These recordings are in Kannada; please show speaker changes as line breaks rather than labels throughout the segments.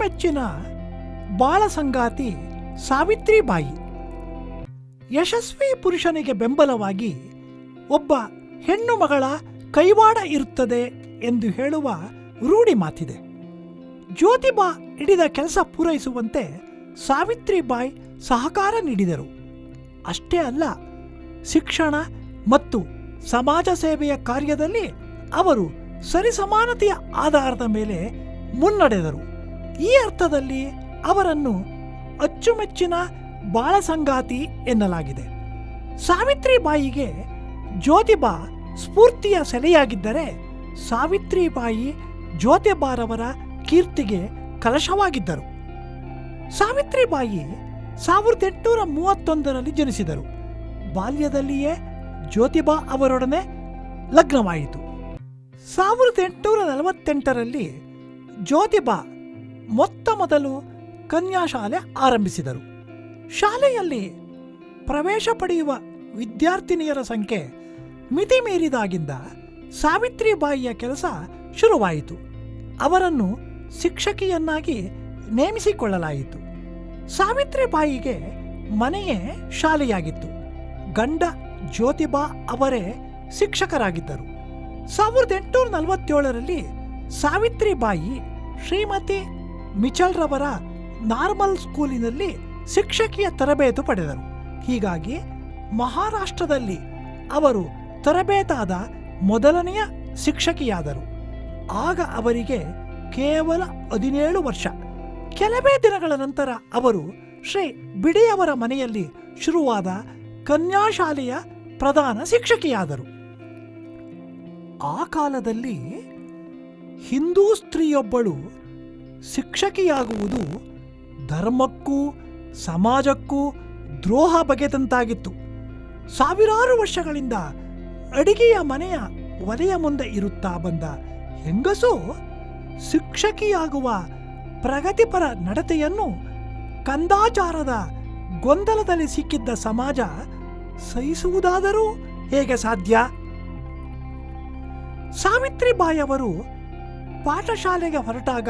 ಅಚ್ಚುಮೆಚ್ಚಿನ ಬಾಳ ಸಂಗಾತಿ ಸಾವಿತ್ರಿಬಾಯಿ. ಯಶಸ್ವಿ ಪುರುಷನಿಗೆ ಬೆಂಬಲವಾಗಿ ಒಬ್ಬ ಹೆಣ್ಣು ಮಗಳ ಕೈವಾಡ ಇರುತ್ತದೆ ಎಂದು ಹೇಳುವ ರೂಢಿ ಮಾತಿದೆ. ಜ್ಯೋತಿಬಾ ಹಿಡಿದ ಕೆಲಸ ಪೂರೈಸುವಂತೆ ಸಾವಿತ್ರಿಬಾಯಿ ಸಹಕಾರ ನೀಡಿದರು. ಅಷ್ಟೇ ಅಲ್ಲ, ಶಿಕ್ಷಣ ಮತ್ತು ಸಮಾಜ ಸೇವೆಯ ಕಾರ್ಯದಲ್ಲಿ ಅವರು ಸರಿಸಮಾನತೆಯ ಆಧಾರದ ಮೇಲೆ ಮುನ್ನಡೆದರು. ಈ ಅರ್ಥದಲ್ಲಿ ಅವರನ್ನು ಅಚ್ಚುಮೆಚ್ಚಿನ ಬಾಳ ಸಂಗಾತಿ ಎನ್ನಲಾಗಿದೆ. ಸಾವಿತ್ರಿಬಾಯಿಗೆ ಜ್ಯೋತಿಬಾ ಸ್ಫೂರ್ತಿಯ ಸೆಲೆಯಾಗಿದ್ದರೆ ಸಾವಿತ್ರಿಬಾಯಿ ಜ್ಯೋತಿಬಾರವರ ಕೀರ್ತಿಗೆ ಕಲಶವಾಗಿದ್ದರು. ಸಾವಿತ್ರಿಬಾಯಿ ಸಾವಿರದ ಎಂಟುನೂರ ಮೂವತ್ತೊಂದರಲ್ಲಿ ಜನಿಸಿದರು. ಬಾಲ್ಯದಲ್ಲಿಯೇ ಜ್ಯೋತಿಬಾ ಅವರೊಡನೆ ಲಗ್ನವಾಯಿತು. ಸಾವಿರದ ಎಂಟುನೂರ ನಲವತ್ತೆಂಟರಲ್ಲಿ ಜ್ಯೋತಿಬಾ ಮೊತ್ತ ಮೊದಲು ಕನ್ಯಾಶಾಲೆ ಆರಂಭಿಸಿದರು. ಶಾಲೆಯಲ್ಲಿ ಪ್ರವೇಶ ಪಡೆಯುವ ವಿದ್ಯಾರ್ಥಿನಿಯರ ಸಂಖ್ಯೆ ಮಿತಿ ಮೀರಿದಾಗಿಂದ ಸಾವಿತ್ರಿಬಾಯಿಯ ಕೆಲಸ ಶುರುವಾಯಿತು. ಅವರನ್ನು ಶಿಕ್ಷಕಿಯನ್ನಾಗಿ ನೇಮಿಸಿಕೊಳ್ಳಲಾಯಿತು. ಸಾವಿತ್ರಿಬಾಯಿಗೆ ಮನೆಯೇ ಶಾಲೆಯಾಗಿತ್ತು. ಗಂಡ ಜ್ಯೋತಿಬಾ ಅವರೇ ಶಿಕ್ಷಕರಾಗಿದ್ದರು. ಸಾವಿರದ ಎಂಟುನೂರ ನಲವತ್ತೇಳರಲ್ಲಿ ಸಾವಿತ್ರಿಬಾಯಿ ಶ್ರೀಮತಿ ಮಿಚಲ್ರವರ ನಾರ್ಮಲ್ ಸ್ಕೂಲಿನಲ್ಲಿ ಶಿಕ್ಷಕಿಯ ತರಬೇತು ಪಡೆದರು. ಹೀಗಾಗಿ ಮಹಾರಾಷ್ಟ್ರದಲ್ಲಿ ಅವರು ತರಬೇತಾದ ಮೊದಲನೆಯ ಶಿಕ್ಷಕಿಯಾದರು. ಆಗ ಅವರಿಗೆ ಕೇವಲ ಹದಿನೇಳು ವರ್ಷ. ಕೆಲವೇ ದಿನಗಳ ನಂತರ ಅವರು ಶ್ರೀ ಬಿಡಿಯವರ ಮನೆಯಲ್ಲಿ ಶುರುವಾದ ಕನ್ಯಾಶಾಲೆಯ ಪ್ರಧಾನ ಶಿಕ್ಷಕಿಯಾದರು. ಆ ಕಾಲದಲ್ಲಿ ಹಿಂದೂ ಸ್ತ್ರೀಯೊಬ್ಬಳು ಶಿಕ್ಷಕಿಯಾಗುವುದು ಧರ್ಮಕ್ಕೂ ಸಮಾಜಕ್ಕೂ ದ್ರೋಹ ಬಗೆದಂತಾಗಿತ್ತು. ಸಾವಿರಾರು ವರ್ಷಗಳಿಂದ ಅಡಿಗೆಯ ಮನೆಯ ಒಲೆಯ ಮುಂದೆ ಇರುತ್ತಾ ಬಂದ ಹೆಂಗಸು ಶಿಕ್ಷಕಿಯಾಗುವ ಪ್ರಗತಿಪರ ನಡತೆಯನ್ನು ಕಂದಾಚಾರದ ಗೊಂದಲದಲ್ಲಿ ಸಿಕ್ಕಿದ್ದ ಸಮಾಜ ಸಹಿಸುವುದಾದರೂ ಹೇಗೆ ಸಾಧ್ಯ? ಸಾವಿತ್ರಿಬಾಯಿಯವರು ಪಾಠಶಾಲೆಗೆ ಹೊರಟಾಗ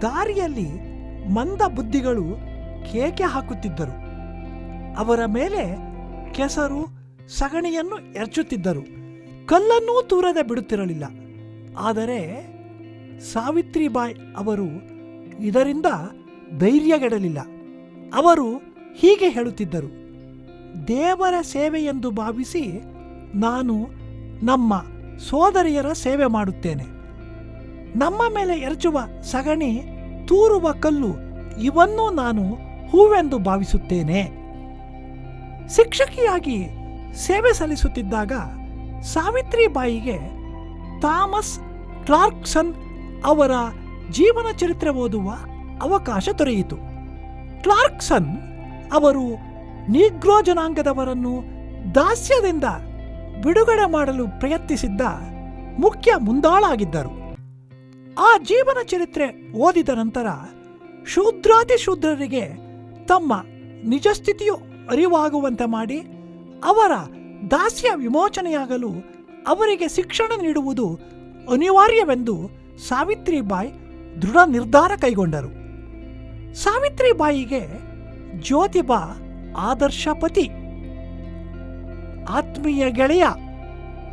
ದಾರಿಯಲ್ಲಿ ಮಂದ ಬುದ್ಧಿಗಳು ಕೇಕೆ ಹಾಕುತ್ತಿದ್ದರು. ಅವರ ಮೇಲೆ ಕೆಸರು, ಸಗಣಿಯನ್ನು ಎರಚುತ್ತಿದ್ದರು. ಕಲ್ಲನ್ನೂ ತೂರದೆ ಬಿಡುತ್ತಿರಲಿಲ್ಲ. ಆದರೆ ಸಾವಿತ್ರಿಬಾಯಿ ಅವರು ಇದರಿಂದ ಧೈರ್ಯಗೆಡಲಿಲ್ಲ. ಅವರು ಹೀಗೆ ಹೇಳುತ್ತಿದ್ದರು, ದೇವರ ಸೇವೆಯೆಂದು ಭಾವಿಸಿ ನಾನು ನಮ್ಮ ಸೋದರಿಯರ ಸೇವೆ ಮಾಡುತ್ತೇನೆ. ನಮ್ಮ ಮೇಲೆ ಎರಚುವ ಸಗಣಿ ತೂರುವ ಕಲ್ಲು ಇವನ್ನೂ ನಾನು ಹೂವೆಂದು ಭಾವಿಸುತ್ತೇನೆ. ಶಿಕ್ಷಕಿಯಾಗಿ ಸೇವೆ ಸಲ್ಲಿಸುತ್ತಿದ್ದಾಗ ಸಾವಿತ್ರಿಬಾಯಿಗೆ ಥಾಮಸ್ ಕ್ಲಾರ್ಕ್ಸನ್ ಅವರ ಜೀವನ ಚರಿತ್ರೆ ಓದುವ ಅವಕಾಶ ದೊರೆಯಿತು. ಕ್ಲಾರ್ಕ್ಸನ್ ಅವರು ನೀಗ್ರೋ ಜನಾಂಗದವರನ್ನು ದಾಸ್ಯದಿಂದ ಬಿಡುಗಡೆ ಮಾಡಲು ಪ್ರಯತ್ನಿಸಿದ್ದ ಮುಖ್ಯ ಮುಂದಾಳಾಗಿದ್ದರು. ಆ ಜೀವನ ಚರಿತ್ರೆ ಓದಿದ ನಂತರ ಶೂದ್ರಾತಿ ಶೂದ್ರರಿಗೆ ತಮ್ಮ ನಿಜ ಸ್ಥಿತಿಯು ಅರಿವಾಗುವಂತೆ ಮಾಡಿ ಅವರ ದಾಸ್ಯ ವಿಮೋಚನೆಯಾಗಲು ಅವರಿಗೆ ಶಿಕ್ಷಣ ನೀಡುವುದು ಅನಿವಾರ್ಯವೆಂದು ಸಾವಿತ್ರಿಬಾಯಿ ದೃಢ ನಿರ್ಧಾರ ಕೈಗೊಂಡರು. ಸಾವಿತ್ರಿಬಾಯಿಗೆ ಜ್ಯೋತಿಬಾ ಆದರ್ಶ ಪತಿ. ಆತ್ಮೀಯ ಗೆಳೆಯ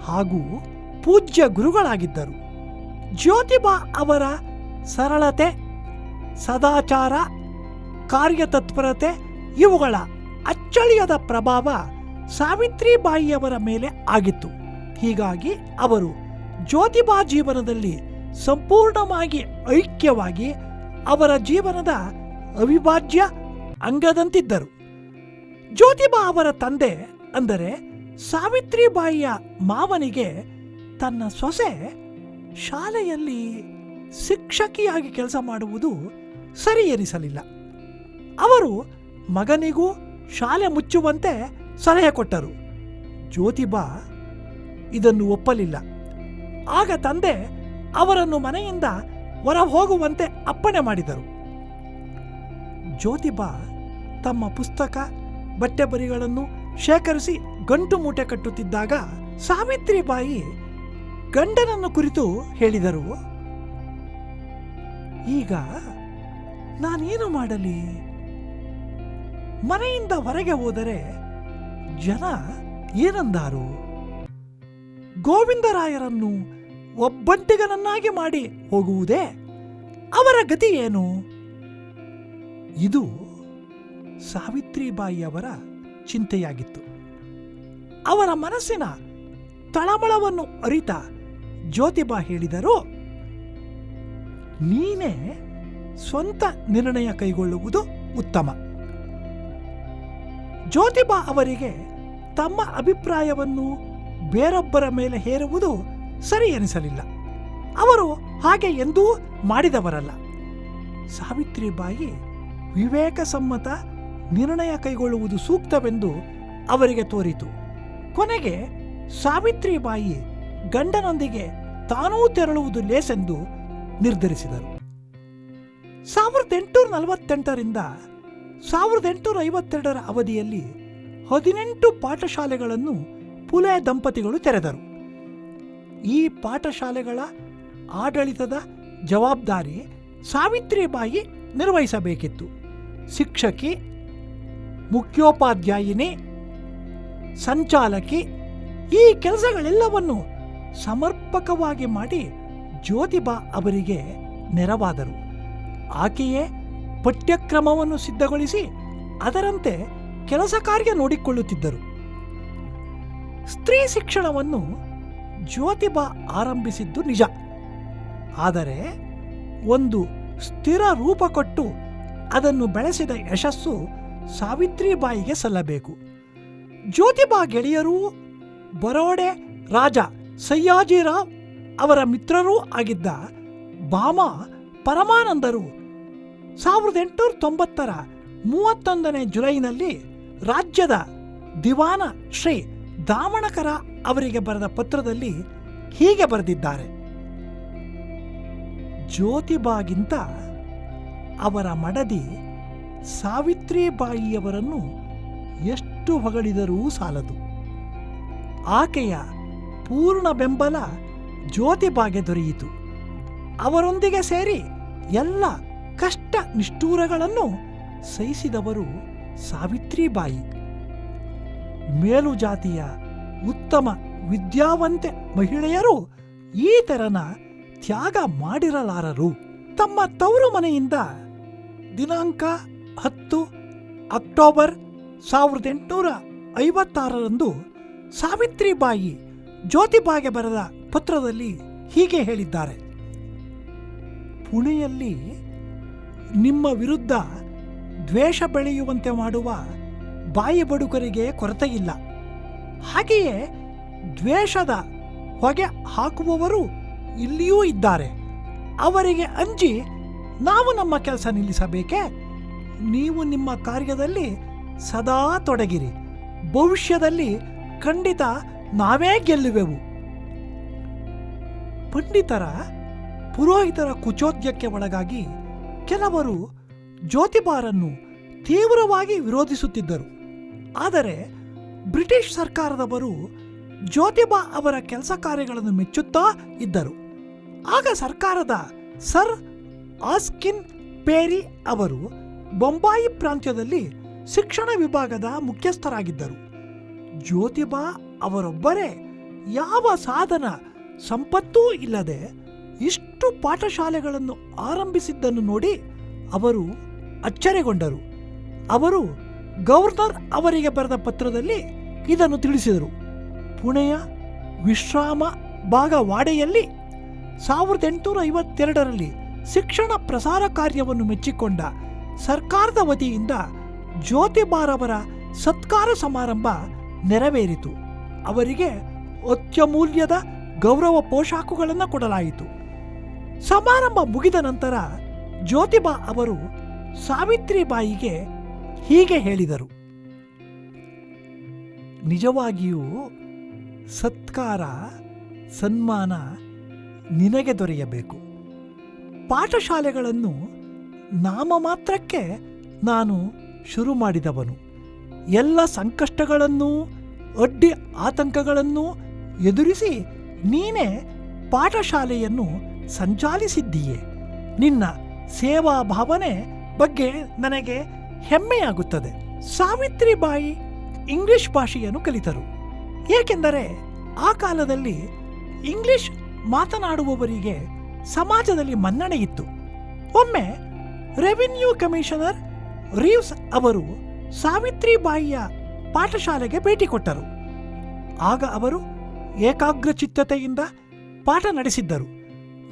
ಹಾಗೂ ಪೂಜ್ಯ ಗುರುಗಳಾಗಿದ್ದರು. ಜ್ಯೋತಿಬಾ ಅವರ ಸರಳತೆ, ಸದಾಚಾರ, ಕಾರ್ಯತತ್ಪರತೆ ಇವುಗಳ ಅಚ್ಚಳಿಯದ ಪ್ರಭಾವ ಸಾವಿತ್ರಿಬಾಯಿಯವರ ಮೇಲೆ ಆಗಿತ್ತು. ಹೀಗಾಗಿ ಅವರು ಜ್ಯೋತಿಬಾ ಜೀವನದಲ್ಲಿ ಸಂಪೂರ್ಣವಾಗಿ ಐಕ್ಯವಾಗಿ ಅವರ ಜೀವನದ ಅವಿಭಾಜ್ಯ ಅಂಗದಂತಿದ್ದರು. ಜ್ಯೋತಿಬಾ ಅವರ ತಂದೆ ಅಂದರೆ ಸಾವಿತ್ರಿಬಾಯಿಯ ಮಾವನಿಗೆ ತನ್ನ ಸೊಸೆ ಶಾಲೆಯಲ್ಲಿ ಶಿಕ್ಷಕಿಯಾಗಿ ಕೆಲಸ ಮಾಡುವುದು ಸರಿ ಎನಿಸಲಿಲ್ಲ ಅವರು ಮಗನಿಗೂ ಶಾಲೆ ಮುಚ್ಚುವಂತೆ ಸಲಹೆ ಕೊಟ್ಟರು. ಜ್ಯೋತಿಬಾ ಇದನ್ನು ಒಪ್ಪಲಿಲ್ಲ. ಆಗ ತಂದೆ ಅವರನ್ನು ಮನೆಯಿಂದ ಹೊರ ಹೋಗುವಂತೆ ಅಪ್ಪಣೆ ಮಾಡಿದರು. ಜ್ಯೋತಿಬಾ ತಮ್ಮ ಪುಸ್ತಕ ಬಟ್ಟೆ ಬರಿಗಳನ್ನು ಶೇಖರಿಸಿ ಗಂಟು ಮೂಟೆ ಕಟ್ಟುತ್ತಿದ್ದಾಗ ಸಾವಿತ್ರಿಬಾಯಿ ಗಂಡನನ್ನು ಕುರಿತು ಹೇಳಿದರು. ಈಗ ನಾನೇನು ಮಾಡಲಿ? ಮನೆಯಿಂದ ಹೊರಗೆ ಹೋದರೆ ಜನ ಏನಂದಾರು? ಗೋವಿಂದರಾಯರನ್ನು ಒಬ್ಬಂಟಿಗನನ್ನಾಗಿ ಮಾಡಿ ಹೋಗುವುದೇ ಅವರ ಗತಿ ಏನು? ಇದು ಸಾವಿತ್ರಿಬಾಯಿಯವರ ಚಿಂತೆಯಾಗಿತ್ತು. ಅವರ ಮನಸ್ಸಿನ ತಳಮಳವನ್ನು ಅರಿತ ಜ್ಯೋತಿಬಾ ಹೇಳಿದರು, ನೀನೇ ಸ್ವಂತ ನಿರ್ಣಯ ಕೈಗೊಳ್ಳುವುದು ಉತ್ತಮ. ಜ್ಯೋತಿಬಾ ಅವರಿಗೆ ತಮ್ಮ ಅಭಿಪ್ರಾಯವನ್ನು ಬೇರೊಬ್ಬರ ಮೇಲೆ ಹೇರುವುದು ಸರಿ ಎನಿಸಲಿಲ್ಲ. ಅವರು ಹಾಗೆ ಎಂದೂ ಮಾಡಿದವರಲ್ಲ. ಸಾವಿತ್ರಿಬಾಯಿ ವಿವೇಕಸಮ್ಮತ ನಿರ್ಣಯ ಕೈಗೊಳ್ಳುವುದು ಸೂಕ್ತವೆಂದು ಅವರಿಗೆ ತೋರಿತು. ಕೊನೆಗೆ ಸಾವಿತ್ರಿಬಾಯಿ ಗಂಡನೊಂದಿಗೆ ತಾನೂ ತೆರಳುವುದು ಲೇಸೆಂದು ನಿರ್ಧರಿಸಿದರು. ಸಾವಿರದ ಎಂಟುನೂರ ನಲವತ್ತೆಂಟರಿಂದ ಸಾವಿರದ ಎಂಟುನೂರ ಐವತ್ತೆರಡರ ಅವಧಿಯಲ್ಲಿ ಹದಿನೆಂಟು ಪಾಠಶಾಲೆಗಳನ್ನು ಪುಲೆ ದಂಪತಿಗಳು ತೆರೆದರು. ಈ ಪಾಠಶಾಲೆಗಳ ಆಡಳಿತದ ಜವಾಬ್ದಾರಿ ಸಾವಿತ್ರಿಬಾಯಿ ನಿರ್ವಹಿಸಬೇಕಿತ್ತು. ಶಿಕ್ಷಕಿ, ಮುಖ್ಯೋಪಾಧ್ಯಾಯಿನಿ, ಸಂಚಾಲಕಿ ಈ ಕೆಲಸಗಳೆಲ್ಲವನ್ನು ಸಮರ್ಪಕವಾಗಿ ಮಾಡಿ ಜ್ಯೋತಿಬಾ ಅವರಿಗೆ ನೆರವಾದರು. ಆಕೆಯೇ ಪಠ್ಯಕ್ರಮವನ್ನು ಸಿದ್ಧಗೊಳಿಸಿ ಅದರಂತೆ ಕೆಲಸ ಕಾರ್ಯ ನೋಡಿಕೊಳ್ಳುತ್ತಿದ್ದರು. ಸ್ತ್ರೀ ಶಿಕ್ಷಣವನ್ನು ಜ್ಯೋತಿಬಾ ಆರಂಭಿಸಿದ್ದು ನಿಜ. ಆದರೆ ಒಂದು ಸ್ಥಿರ ರೂಪ ಕೊಟ್ಟು ಅದನ್ನು ಬೆಳೆಸಿದ ಯಶಸ್ಸು ಸಾವಿತ್ರಿಬಾಯಿಗೆ ಸಲ್ಲಬೇಕು. ಜ್ಯೋತಿಬಾ ಗೆಳೆಯರೂ ಬರೋಡೆ ರಾಜ ಸಯ್ಯಾಜಿರಾವ್ ಅವರ ಮಿತ್ರರೂ ಆಗಿದ್ದ ಬಾಮ ಪರಮಾನಂದರು ಸಾವಿರದ ಎಂಟುನೂರ ತೊಂಬತ್ತರ ಮೂವತ್ತೊಂದನೇ ಜುಲೈನಲ್ಲಿ ರಾಜ್ಯದ ದಿವಾನ ಶ್ರೀ ದಾಮಣಕರ ಅವರಿಗೆ ಬರೆದ ಪತ್ರದಲ್ಲಿ ಹೀಗೆ ಬರೆದಿದ್ದಾರೆ. ಜ್ಯೋತಿಬಾಗಿಂತ ಅವರ ಮಡದಿ ಸಾವಿತ್ರಿಬಾಯಿಯವರನ್ನು ಎಷ್ಟು ಹೊಗಳಿದರೂ ಸಾಲದು. ಆಕೆಯ ಪೂರ್ಣ ಬೆಂಬಲ ಜ್ಯೋತಿಬಾಗೆ ದೊರೆಯಿತು. ಅವರೊಂದಿಗೆ ಸೇರಿ ಎಲ್ಲ ಕಷ್ಟ ನಿಷ್ಠೂರಗಳನ್ನು ಸಹಿಸಿದವರು ಸಾವಿತ್ರಿಬಾಯಿ. ಮೇಲು ಜಾತಿಯ ಉತ್ತಮ ವಿದ್ಯಾವಂತೆ ಮಹಿಳೆಯರು ಈ ತೆರನ ತ್ಯಾಗ ಮಾಡಿರಲಾರರು. ತಮ್ಮ ತವರು ಮನೆಯಿಂದ ದಿನಾಂಕ ಹತ್ತು ಅಕ್ಟೋಬರ್ ಸಾವಿರದ ಎಂಟುನೂರ ಐವತ್ತಾರರಂದು ಸಾವಿತ್ರಿಬಾಯಿ ಜ್ಯೋತಿಬಾಗೆ ಬರೆದ ಪತ್ರದಲ್ಲಿ ಹೀಗೆ ಹೇಳಿದ್ದಾರೆ. ಪುಣೆಯಲ್ಲಿ ನಿಮ್ಮ ವಿರುದ್ಧ ದ್ವೇಷ ಬೆಳೆಯುವಂತೆ ಮಾಡುವ ಬಾಯಿ ಬಡುಕರಿಗೆ ಕೊರತೆಯಿಲ್ಲ ಹಾಗೆಯೇ ದ್ವೇಷದ ಹೊಗೆ ಹಾಕುವವರು ಇಲ್ಲಿಯೂ ಇದ್ದಾರೆ. ಅವರಿಗೆ ಅಂಜಿ ನಾವು ನಮ್ಮ ಕೆಲಸ ನಿಲ್ಲಿಸಬೇಕೆ? ನೀವು ನಿಮ್ಮ ಕಾರ್ಯದಲ್ಲಿ ಸದಾ ತೊಡಗಿರಿ. ಭವಿಷ್ಯದಲ್ಲಿ ಖಂಡಿತ ನಾವೇ ಗೆಲ್ಲುವೆವು. ಪಂಡಿತರ, ಪುರೋಹಿತರ ಕುಚೋದ್ಯಕ್ಕೆ ಒಳಗಾಗಿ ಕೆಲವರು ಜ್ಯೋತಿಬಾರನ್ನು ತೀವ್ರವಾಗಿ ವಿರೋಧಿಸುತ್ತಿದ್ದರು. ಆದರೆ ಬ್ರಿಟಿಷ್ ಸರ್ಕಾರದವರು ಜ್ಯೋತಿಬಾ ಅವರ ಕೆಲಸ ಕಾರ್ಯಗಳನ್ನು ಮೆಚ್ಚುತ್ತಾ ಇದ್ದರು. ಆಗ ಸರ್ಕಾರದ ಸರ್ ಆಸ್ಕಿನ್ ಪೇರಿ ಅವರು ಬೊಂಬಾಯಿ ಪ್ರಾಂತ್ಯದಲ್ಲಿ ಶಿಕ್ಷಣ ವಿಭಾಗದ ಮುಖ್ಯಸ್ಥರಾಗಿದ್ದರು. ಜ್ಯೋತಿಬಾ ಅವರೊಬ್ಬರೇ ಯಾವ ಸಾಧನ ಸಂಪತ್ತೂ ಇಲ್ಲದೆ ಇಷ್ಟು ಪಾಠಶಾಲೆಗಳನ್ನು ಆರಂಭಿಸಿದ್ದನ್ನು ನೋಡಿ ಅವರು ಅಚ್ಚರಿಗೊಂಡರು. ಅವರು ಗವರ್ನರ್ ಅವರಿಗೆ ಬರೆದ ಪತ್ರದಲ್ಲಿ ಇದನ್ನು ತಿಳಿಸಿದರು. ಪುಣೆಯ ವಿಶ್ರಾಮ ಭಾಗವಾಡೆಯಲ್ಲಿ ಸಾವಿರದ ಎಂಟುನೂರ ಐವತ್ತೆರಡರಲ್ಲಿ ಶಿಕ್ಷಣ ಪ್ರಸಾರ ಕಾರ್ಯವನ್ನು ಮೆಚ್ಚಿಕೊಂಡ ಸರ್ಕಾರದ ವತಿಯಿಂದ ಜ್ಯೋತಿಬಾರವರ ಸತ್ಕಾರ ಸಮಾರಂಭ ನೆರವೇರಿತು. ಅವರಿಗೆ ಅತ್ಯಮೂಲ್ಯದ ಗೌರವ ಪೋಷಾಕುಗಳನ್ನು ಕೊಡಲಾಯಿತು. ಸಮಾರಂಭ ಮುಗಿದ ನಂತರ ಜ್ಯೋತಿಬಾ ಅವರು ಸಾವಿತ್ರಿಬಾಯಿಗೆ ಹೀಗೆ ಹೇಳಿದರು. ನಿಜವಾಗಿಯೂ ಸತ್ಕಾರ, ಸನ್ಮಾನ ನಿನಗೆ ದೊರೆಯಬೇಕು. ಪಾಠಶಾಲೆಗಳನ್ನು ನಾಮ ಮಾತ್ರಕ್ಕೆ ನಾನು ಶುರು ಮಾಡಿದವನು. ಎಲ್ಲ ಸಂಕಷ್ಟಗಳನ್ನೂ ಅಡ್ಡಿ ಆತಂಕಗಳನ್ನು ಎದುರಿಸಿ ನೀನೇ ಪಾಠಶಾಲೆಯನ್ನು ಸಂಚಾಲಿಸಿದ್ದೀಯೆ. ನಿನ್ನ ಸೇವಾ ಭಾವನೆ ಬಗ್ಗೆ ನನಗೆ ಹೆಮ್ಮೆಯಾಗುತ್ತದೆ. ಸಾವಿತ್ರಿಬಾಯಿ ಇಂಗ್ಲಿಷ್ ಭಾಷೆಯನ್ನು ಕಲಿತರು. ಏಕೆಂದರೆ ಆ ಕಾಲದಲ್ಲಿ ಇಂಗ್ಲಿಷ್ ಮಾತನಾಡುವವರಿಗೆ ಸಮಾಜದಲ್ಲಿ ಮನ್ನಣೆ ಇತ್ತು. ಒಮ್ಮೆ ರೆವಿನ್ಯೂ ಕಮಿಷನರ್ ರೀವ್ಸ್ ಅವರು ಸಾವಿತ್ರಿಬಾಯಿಯ ಪಾಠಶಾಲೆಗೆ ಭೇಟಿ ಕೊಟ್ಟರು. ಆಗ ಅವರು ಏಕಾಗ್ರಚಿತ್ತತೆಯಿಂದ ಪಾಠ ನಡೆಸಿದ್ದರು.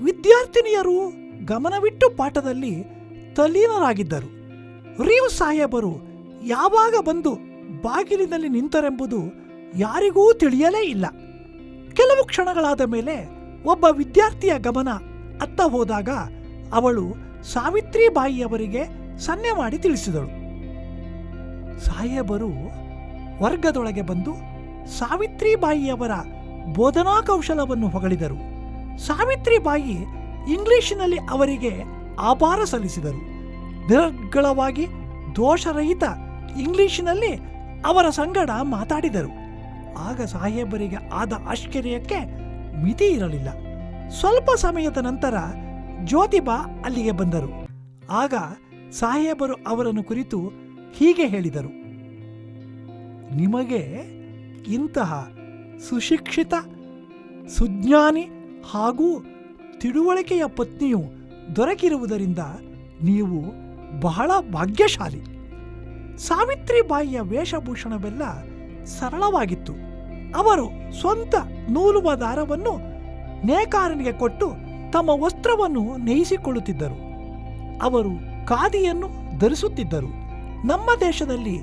ವಿದ್ಯಾರ್ಥಿನಿಯರು ಗಮನವಿಟ್ಟು ಪಾಠದಲ್ಲಿ ತಲ್ಲೀನರಾಗಿದ್ದರು. ರೀವ್ ಸಾಹೇಬರು ಯಾವಾಗ ಬಂದು ಬಾಗಿಲಿನಲ್ಲಿ ನಿಂತರೆಂಬುದು ಯಾರಿಗೂ ತಿಳಿಯಲೇ ಇಲ್ಲ. ಕೆಲವು ಕ್ಷಣಗಳಾದ ಮೇಲೆ ಒಬ್ಬ ವಿದ್ಯಾರ್ಥಿಯ ಗಮನ ಅತ್ತ ಹೋದಾಗ ಅವಳು ಸಾವಿತ್ರಿಬಾಯಿಯವರಿಗೆ ಸನ್ನೆ ಮಾಡಿ ತಿಳಿಸಿದಳು. ಸಾಹೇಬರು ವರ್ಗದೊಳಗೆ ಬಂದು ಸಾವಿತ್ರಿಬಾಯಿಯವರ ಬೋಧನಾ ಕೌಶಲವನ್ನು ಹೊಗಳಿದರು. ಸಾವಿತ್ರಿಬಾಯಿ ಇಂಗ್ಲಿಶಿನಲ್ಲಿ ಅವರಿಗೆ ಆಭಾರ ಸಲ್ಲಿಸಿದರು. ನಿರ್ಗಳವಾಗಿ ದೋಷರಹಿತ ಇಂಗ್ಲಿಶಿನಲ್ಲಿ ಅವರ ಸಂಗಡ ಮಾತಾಡಿದರು. ಆಗ ಸಾಹೇಬರಿಗೆ ಆದ ಆಶ್ಚರ್ಯಕ್ಕೆ ಮಿತಿ ಇರಲಿಲ್ಲ. ಸ್ವಲ್ಪ ಸಮಯದ ನಂತರ ಜ್ಯೋತಿಬಾ ಅಲ್ಲಿಗೆ ಬಂದರು. ಆಗ ಸಾಹೇಬರು ಅವರನ್ನು ಕುರಿತು ಹೀಗೆ ಹೇಳಿದರು. ನಿಮಗೆ ಇಂತಹ ಸುಶಿಕ್ಷಿತ, ಸುಜ್ಞಾನಿ ಹಾಗೂ ತಿಳುವಳಿಕೆಯ ಪತ್ನಿಯು ದೊರಕಿರುವುದರಿಂದ ನೀವು ಬಹಳ ಭಾಗ್ಯಶಾಲಿ. ಸಾವಿತ್ರಿಬಾಯಿಯ ವೇಷಭೂಷಣವೆಲ್ಲ ಸರಳವಾಗಿತ್ತು. ಅವರು ಸ್ವಂತ ನೂಲುವ ದಾರವನ್ನು ನೇಕಾರನಿಗೆ ಕೊಟ್ಟು ತಮ್ಮ ವಸ್ತ್ರವನ್ನು ನೇಯಿಸಿಕೊಳ್ಳುತ್ತಿದ್ದರು. ಅವರು ಖಾದಿಯನ್ನು ಧರಿಸುತ್ತಿದ್ದರು. ನಮ್ಮ ದೇಶದಲ್ಲಿ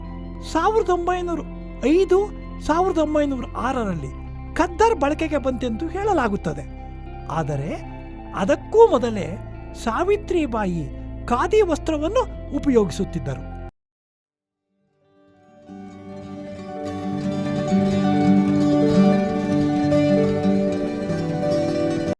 ಸಾವಿರದ ಒಂಬೈನೂರ ಐದು ಸಾವಿರದ ಒಂಬೈನೂರ ಆರರಲ್ಲಿ ಖದ್ದರ್ ಬಳಕೆಗೆ ಬಂತೆಂದು ಹೇಳಲಾಗುತ್ತದೆ. ಆದರೆ ಅದಕ್ಕೂ ಮೊದಲೇ ಸಾವಿತ್ರಿಬಾಯಿ ಖಾದಿ ವಸ್ತ್ರವನ್ನು ಉಪಯೋಗಿಸುತ್ತಿದ್ದರು.